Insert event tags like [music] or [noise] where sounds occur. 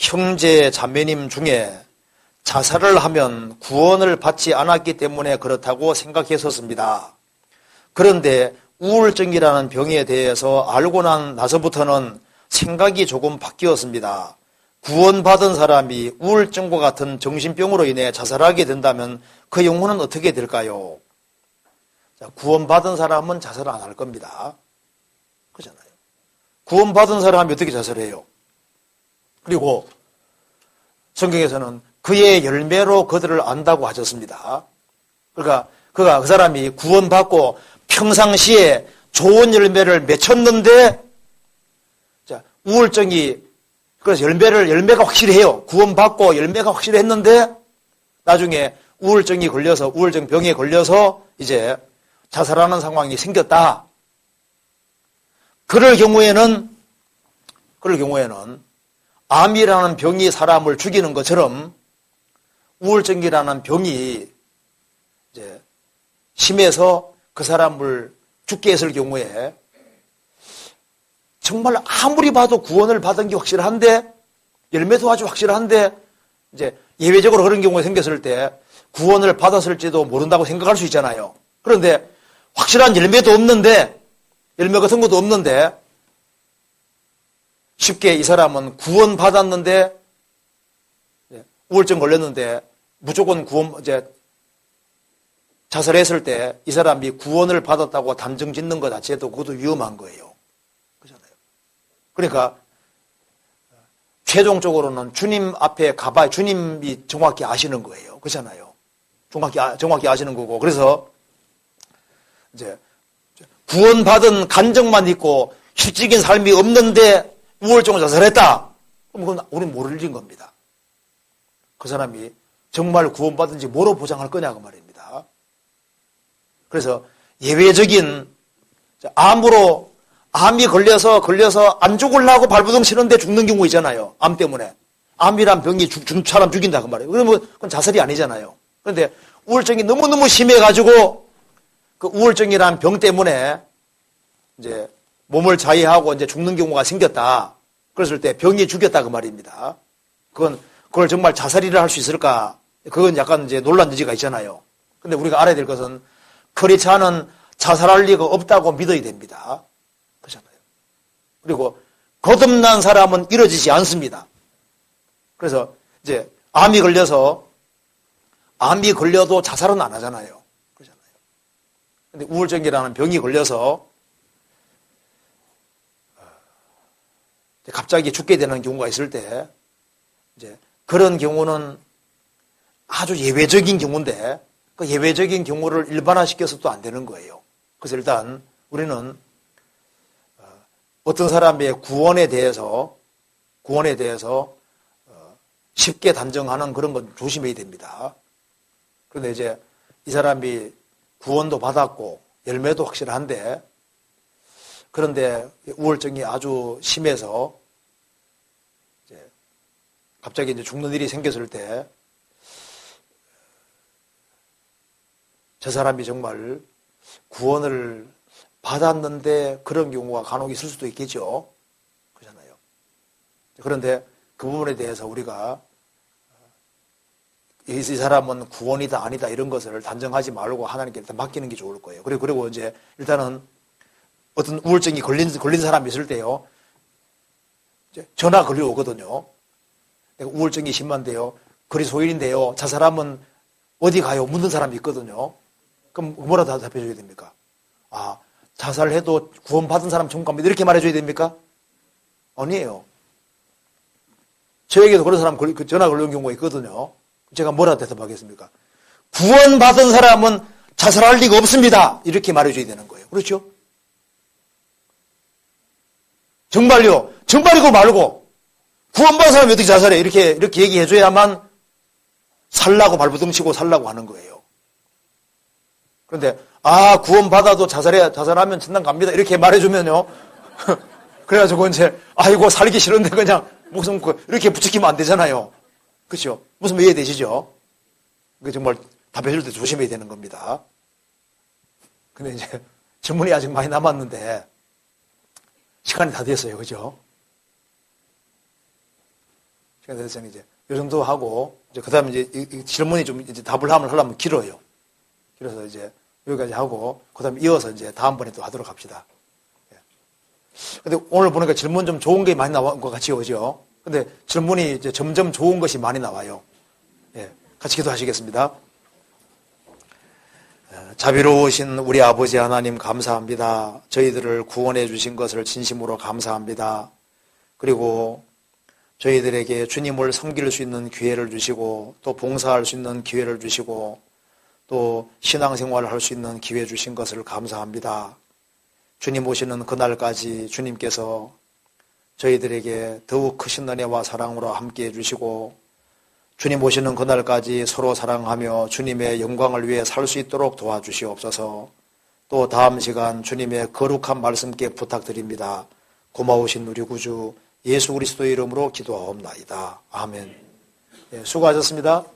형제 자매님 중에 자살을 하면 구원을 받지 않았기 때문에 그렇다고 생각했었습니다. 그런데 우울증이라는 병에 대해서 알고 난 나서부터는 생각이 조금 바뀌었습니다. 구원받은 사람이 우울증과 같은 정신병으로 인해 자살하게 된다면 그 영혼은 어떻게 될까요? 자, 구원받은 사람은 자살 안 할 겁니다. 그잖아요. 구원받은 사람이 어떻게 자살해요? 그리고 성경에서는 그의 열매로 그들을 안다고 하셨습니다. 그러니까 그가 그 사람이 구원받고 평상시에 좋은 열매를 맺혔는데 자, 우울증이 그래서 열매를 열매가 확실해요. 구원받고 열매가 확실했는데 나중에 우울증이 걸려서 우울증 병에 걸려서 이제 자살하는 상황이 생겼다. 그럴 경우에는 그럴 경우에는 암이라는 병이 사람을 죽이는 것처럼 우울증이라는 병이 이제 심해서 그 사람을 죽게 했을 경우에 정말 아무리 봐도 구원을 받은 게 확실한데 열매도 아주 확실한데 이제 예외적으로 그런 경우가 생겼을 때 구원을 받았을지도 모른다고 생각할 수 있잖아요. 그런데 확실한 열매도 없는데 열매 같은 것도 없는데 쉽게 이 사람은 구원 받았는데 우울증 걸렸는데 무조건 구원 이제 자살했을 때 이 사람이 구원을 받았다고 단정 짓는 것 자체도 그것도 위험한 거예요. 그렇잖아요. 그러니까 최종적으로는 주님 앞에 가봐야 주님이 정확히 아시는 거예요. 그렇잖아요. 정확히 아, 정확히 아시는 거고 그래서 이제 구원받은 간정만 있고 실질적인 삶이 없는데 우울증을 자살했다. 그럼 그건 우리는 모를 일 겁니다. 그 사람이 정말 구원받은지 뭐로 보장할 거냐고 말입니다. 그래서 예외적인 암으로 암이 걸려서 걸려서 안 죽으려고 발부둥 치는데 죽는 경우 있잖아요. 암 때문에. 암이란 병이 죽, 죽, 사람 죽인다 그 말이에요. 그러면 그건 자살이 아니잖아요. 그런데 우울증이 너무너무 심해가지고 그 우울증이란 병 때문에 이제 몸을 자해하고 이제 죽는 경우가 생겼다. 그랬을 때 병이 죽였다 그 말입니다. 그건 그걸 정말 자살이라 할 수 있을까? 그건 약간 이제 논란 여지가 있잖아요. 근데 우리가 알아야 될 것은 않은 자살할 리가 없다고 믿어야 됩니다. 그렇잖아요. 그리고 거듭난 사람은 이루어지지 않습니다. 그래서 이제 암이 걸려서 암이 걸려도 자살은 안 하잖아요. 그렇잖아요. 근데 우울증이라는 병이 걸려서 갑자기 죽게 되는 경우가 있을 때 이제 그런 경우는 아주 예외적인 경우인데 그 예외적인 경우를 일반화시켜서 또 안 되는 거예요. 그래서 일단 우리는 어, 어떤 사람의 구원에 대해서 구원에 대해서 어, 쉽게 단정하는 그런 건 조심해야 됩니다. 그런데 이제 이 사람이 구원도 받았고 열매도 확실한데 그런데 우울증이 아주 심해서 이제 갑자기 이제 죽는 일이 생겼을 때 저 사람이 정말 구원을 받았는데 그런 경우가 간혹 있을 수도 있겠죠. 그렇잖아요. 그런데 그 부분에 대해서 우리가 이 사람은 구원이다 아니다 이런 것을 단정하지 말고 하나님께 일단 맡기는 게 좋을 거예요. 그리고 그리고 이제 일단은 어떤 우울증이 걸린, 걸린 사람이 있을 때요. 전화 걸려오거든요. 내가 우울증이 심한데요. 거리 소일인데요. 자 사람은 어디 가요? 묻는 사람이 있거든요. 그럼 뭐라 대답해줘야 됩니까? 아, 자살해도 구원받은 사람 갑니다. 이렇게 말해줘야 됩니까? 아니에요. 저에게도 그런 사람 그 전화 걸려온 경우가 있거든요. 제가 뭐라 대답하겠습니까? 구원받은 사람은 자살할 리가 없습니다. 이렇게 말해줘야 되는 거예요. 그렇죠? 정말요. 정말이고 말고 구원받은 사람이 어떻게 자살해? 이렇게 이렇게 얘기해줘야만 살라고 발부둥 치고 살라고 하는 거예요. 그런데 아 구원받아도 자살해 자살하면 천당 갑니다. 이렇게 말해주면요. [laughs] 그래가지고 이제 아이고 살기 싫은데 그냥 목숨 이렇게 붙이기면 안 되잖아요. 그렇죠? 무슨 이해되시죠? 그 정말 답해줄 때 조심해야 되는 겁니다. 근데 이제 질문이 아직 많이 남았는데 시간이 다 됐어요. 그죠? 시간 됐으니 이제 이 정도 하고 이제 그 다음에 이제 이, 이 질문이 좀 이제 답을 하면 하려면 길어요. 그래서 이제 여기까지 하고 그 다음에 이어서 이제 다음번에 또 하도록 합시다. 예. 근데 오늘 보니까 질문 좀 좋은 게 많이 나온 것 같이 오죠. 근데 질문이 이제 점점 좋은 것이 많이 나와요. 예. 같이 기도하시겠습니다. 예, 자비로우신 우리 아버지 하나님 감사합니다. 저희들을 구원해 주신 것을 진심으로 감사합니다. 그리고 저희들에게 주님을 섬길 수 있는 기회를 주시고 또 봉사할 수 있는 기회를 주시고 또 신앙생활을 할 수 있는 기회 주신 것을 감사합니다. 주님 오시는 그날까지 주님께서 저희들에게 더욱 크신 은혜와 사랑으로 함께 해주시고 주님 오시는 그날까지 서로 사랑하며 주님의 영광을 위해 살 수 있도록 도와주시옵소서 또 다음 시간 주님의 거룩한 말씀께 부탁드립니다. 고마우신 우리 구주 예수 그리스도의 이름으로 기도하옵나이다. 아멘. 예, 수고하셨습니다.